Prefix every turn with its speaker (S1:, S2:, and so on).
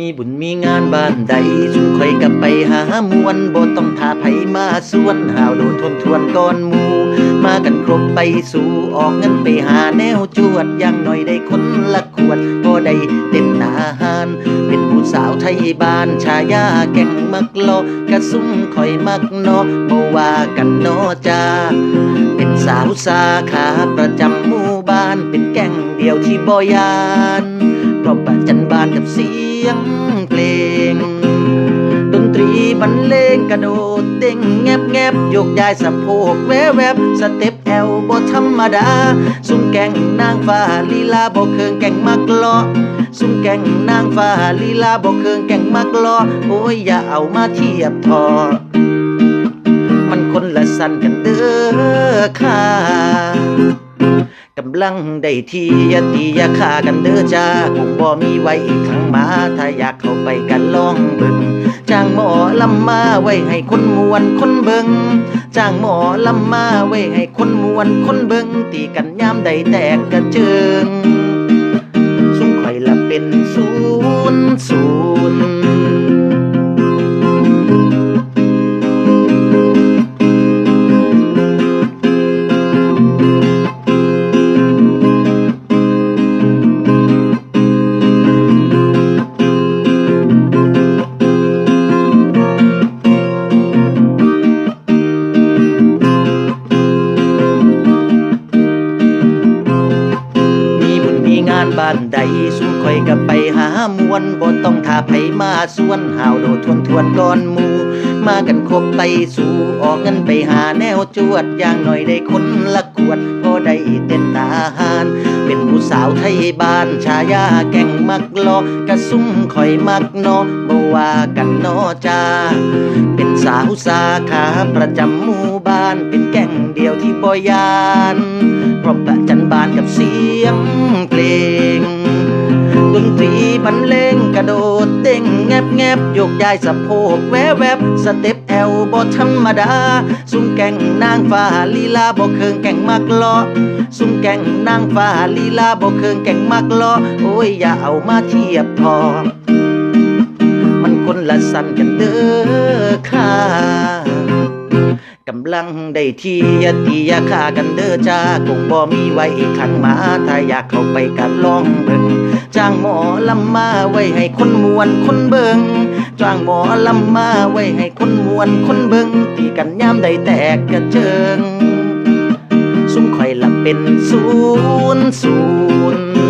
S1: มีบุญมีงานบ้านใดสุมข่อยกับไปหามวนบ่ต้องท่าไผมาสวนหาวโดนทวนทวนก่อนหมู่มากันครบไปสู่ออกเงินไปหาแนวจวดอย่างหน่อยได้คนละขวดก็ได้เต็มหนาหานเป็นผู้สาวไทยบ้านชายาแก่งมักโลกระซุ่มข่อยมักนอบ่ว่ากันนอจ้าเป็นสาวสาขาประจำหมู่บ้านเป็นแก่งเดียวที่บ่ยานเพราะประจันบานกับสี ยงเพลง ดนตรีบรรเลงกระโดดเด้งแงบแงบโยกย้ายสะโพกแววแวบสเต็ปแอลบ่ธรรมดา ซุ้มแกงนางฟ้าลีลาบ่เคืองแกงมักเลาะซุ้มแกงนางฟ้าลีลาบ่เคืองแกงมักเลาะโอ้ยอย่าเอามาเทียบทอ มันคนละสันกันเด้อค่ะ กำลังได้ที่ยตียาฆ่ากันเด้อจ้าคงบ่มีไว้อีกครั้งมา ถ้าอยากเข้าไปกันลองเบิ่งจ้างหมอลำมาไว้ให้คนมวนคนเบิ่งจ้างหมอลำมาไว้ให้คนมวนคนเบิ่งตีกันยามใดแตกกระเจิงานบ้านใดสุมข่อยกับไปหามวนบ่ต้องท่าไผมาส่วนหาวโดทวนทวนก่อนหมูมากันครบไปสู่ออกเงินไปหาแนวจวดอย่างหน่อยได้คนละขวดพอได้เต้นตาหารเป็นผู้สาวไทยบ้านชายาแก่งมักลอกระซุ่มข่อยมักนอบ่ว่ากันนอจ้าเป็นสาวสาขาประจำหมู่บ้านเป็น วที่บ่ยานพร้อมประจันบานกับเสียงเพลงดนตรีบรรเลงกระโดดเด้งแงบแงบโยกย้ายสะโพกแววแวบสเต็ปแอลบ่ธรรมดาซุ้มแก่งนางฟ้าลีลาบ่เคืองแก่งมักลาะซุ้มแก่งนางฟ้าลีลาบ่เคืองแก่งมักลาะโอ้ยอย่าเอามาเทียบทอมันคนละสันกันเด้อค่ะ กำลังได้ที่ยตียาฆ่ากันเด้อจ้าคงบ่มีไว้อีกครั้งมา ถ้าอยากเข้าไปกันลองเบิ่งจ้างหมอลำมาไว้ให้คนมวนคนเบิ่งจ้างหมอลำมาไว้ให้คนมวนคนเบิ่งตีกันยามใดแตกกระเจิง ซุ้มข่อยละเป็นศูนย์ศูนย์